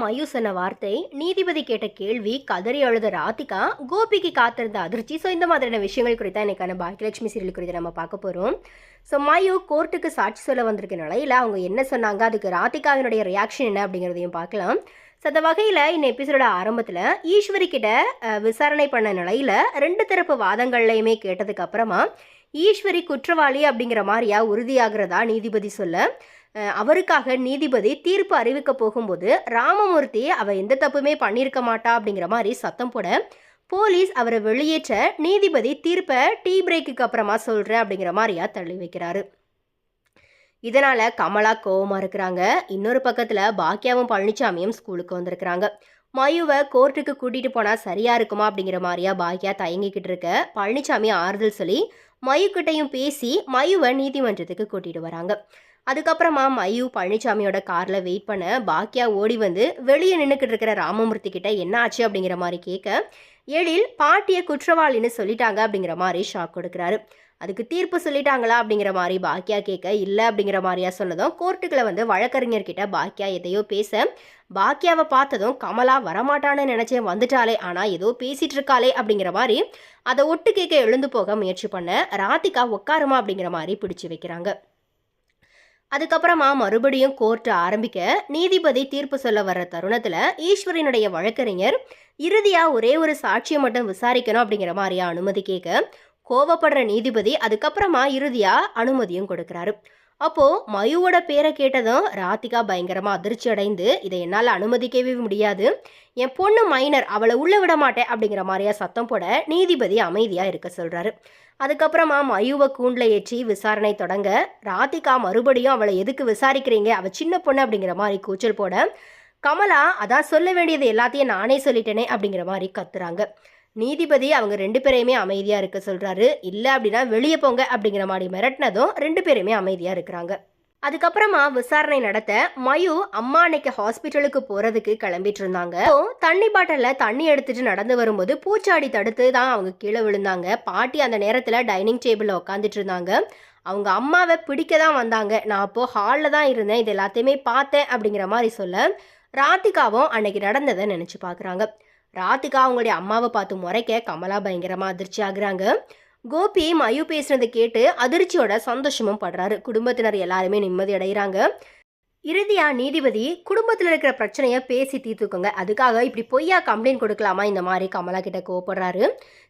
மயு சொன்ன வார்த்தை நீதிபதி கேட்ட கேள்வி கதறி அழுத ராதிகா கோபிக்கு காத்திருந்த அதிர்ச்சி. ஸோ இந்த மாதிரியான விஷயங்கள் குறித்தா இன்னைக்கான பாக்கியலட்சுமி சீரியல் குறித்து நம்ம பார்க்க போகிறோம் ஸோ மயு கோர்ட்டுக்கு சாட்சி சொல்ல வந்திருக்க நிலையில் அவங்க என்ன சொன்னாங்க? அதுக்கு ராதிகாவினுடைய ரியாக்ஷன் என்ன அப்படிங்கிறதையும் பார்க்கலாம். ஸோ அந்த வகையில் இந்த எபிசோட ஆரம்பத்தில் ஈஸ்வரி கிட்ட விசாரணை பண்ண நிலையில் ரெண்டு தரப்பு வாதங்கள்லையுமே கேட்டதுக்கு அப்புறமா ஈஸ்வரி குற்றவாளி அப்படிங்கிற மாதிரியா உறுதியாகிறதா நீதிபதி சொல்ல அவருக்காக நீதிபதி தீர்ப்பு அறிவிக்க போகும்போது ராமமூர்த்தி அவள் எந்த தப்புமே பண்ணியிருக்க மாட்டா அப்படிங்கிற மாதிரி சத்தம் போட போலீஸ் அவரை வெளியேற்ற நீதிபதி தீர்ப்பை டீ பிரேக்குக்கு அப்புறமா சொல்கிறேன் அப்படிங்கிற மாதிரியா தள்ளி வைக்கிறாரு. இதனால் கமலா கோவமாக இருக்கிறாங்க. இன்னொரு பக்கத்தில் பாக்கியாவும் பழனிசாமியும் ஸ்கூலுக்கு வந்திருக்கிறாங்க. மயுவை கோர்ட்டுக்கு கூட்டிகிட்டு போனால் சரியாக இருக்குமா அப்படிங்கிற மாதிரியா பாக்கியா தயங்கிக்கிட்டு இருக்க. பழனிசாமி ஆறுதல் சொல்லி மயுக்கிட்டையும் பேசி மயுவை நீதிமன்றத்துக்கு கூட்டிகிட்டு வராங்க. அதுக்கப்புறமா மயூ பழனிசாமியோட காரில் வெயிட் பண்ண பாக்கியா ஓடி வந்து வெளியே நின்றுக்கிட்டு இருக்கிற ராமமூர்த்தி கிட்ட என்ன ஆச்சு அப்படிங்கிற மாதிரி கேட்க எழில் பாட்டியை குற்றவாளின்னு சொல்லிட்டாங்க அப்படிங்கிற மாதிரி ஷாக் கொடுக்குறாரு. அதுக்கு தீர்ப்பு சொல்லிட்டாங்களா அப்படிங்கிற மாதிரி பாக்கியா கேட்க இல்லை அப்படிங்கிற மாதிரியா சொன்னதும் கோர்ட்டுக்குள்ள வந்து வழக்கறிஞர்கிட்ட பாக்கியா எதையோ பேச பாக்கியாவை பார்த்ததும் கமலா வரமாட்டான்னு நினச்சேன் வந்துட்டாலே ஆனால் ஏதோ பேசிகிட்டு இருக்காளே அப்படிங்கிற மாதிரி அதை ஒட்டு கேட்க எழுந்து போக முயற்சி பண்ண ராதிகா உட்காருமா அப்படிங்கிற மாதிரி பிடிச்சி வைக்கிறாங்க. அதுக்கப்புறமா மறுபடியும் கோர்ட் ஆரம்பிக்க நீதிபதி தீர்ப்பு சொல்ல வர்ற தருணத்தில் ஈஸ்வரனுடைய வழக்கறிஞர் இறுதியாக ஒரே ஒரு சாட்சியை மட்டும் விசாரிக்கணும் அப்படிங்கிற மாதிரியா அனுமதி கேட்க கோவப்படுற நீதிபதி அதுக்கப்புறமா இறுதியாக அனுமதியும் கொடுக்குறாரு. அப்போது மயுவோட பேரை கேட்டதும் ராதிகா பயங்கரமாக அதிர்ச்சி அடைந்து இதை என்னால் அனுமதிக்கவே முடியாது. என் பொண்ணு மைனர் அவளை உள்ளே விட மாட்டேன். அப்படிங்கிற மாதிரியா சத்தம் போட நீதிபதி அமைதியாக இருக்க சொல்கிறாரு அதுக்கப்புறமா மயுவை கூண்டில் ஏற்றி விசாரணை தொடங்க ராதிகா மறுபடியும் அவளை எதுக்கு விசாரிக்கிறீங்க? அவள் சின்ன பொண்ணு. அப்படிங்கிற மாதிரி கூச்சல் போட கமலா அதான் சொல்ல வேண்டியது எல்லாத்தையும் நானே சொல்லிட்டேனே. அப்படிங்கிற மாதிரி கத்துறாங்க. நீதிபதி அவங்க ரெண்டு பேரையுமே அமைதியாக இருக்க சொல்கிறாரு இல்லை அப்படின்னா வெளியே போங்க அப்படிங்கிற மாதிரி மிரட்டினதும் ரெண்டு பேருமே அமைதியாக இருக்கிறாங்க. அதுக்கப்புறமா விசாரணை நடத்த மயு அம்மா அன்னைக்கு ஹாஸ்பிட்டலுக்கு போறதுக்கு கிளம்பிட்டு இருந்தாங்க. தண்ணி பாட்டில தண்ணி எடுத்துட்டு நடந்து வரும்போது பூச்சாடி தடுத்து தான் அவங்க கீழே விழுந்தாங்க. பாட்டி அந்த நேரத்துல டைனிங் டேபிள்ல உட்காந்துட்டு இருந்தாங்க. அவங்க அம்மாவை பிடிக்க தான் வந்தாங்க. நான் அப்போ ஹாலில் தான் இருந்தேன். இது எல்லாத்தையுமே பார்த்தேன் அப்படிங்கிற மாதிரி சொல்ல ராதிகாவும் அன்னைக்கு நடந்ததை நினைச்சு பார்க்குறாங்க. ராதிகா அவங்களுடைய அம்மாவை பார்த்து முறைக்க கமலா பயங்கரமாக அதிர்ச்சி ஆகுறாங்க. கோபி மயு பேசுனதை கேட்டு அதிர்ச்சியோட சந்தோஷமும் படுறாரு. குடும்பத்தினர் எல்லாருமே நிம்மதி அடைகிறாங்க இறுதியாக நீதிபதி குடும்பத்தில் இருக்கிற பிரச்சனையை பேசி தீர்த்துக்கோங்க. அதுக்காக இப்படி பொய்யா கம்ப்ளைண்ட் கொடுக்கலாமா? இந்த மாதிரி கமலா கிட்ட கோவப்படுறாரு.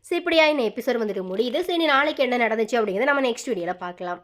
ஸோ இப்படியா இந்த எபிசோட் வந்துட்டு முடியுது. சரி நாளைக்கு என்ன நடந்துச்சு அப்படிங்கிறத நம்ம நெக்ஸ்ட் வீடியோவில் பார்க்கலாம்.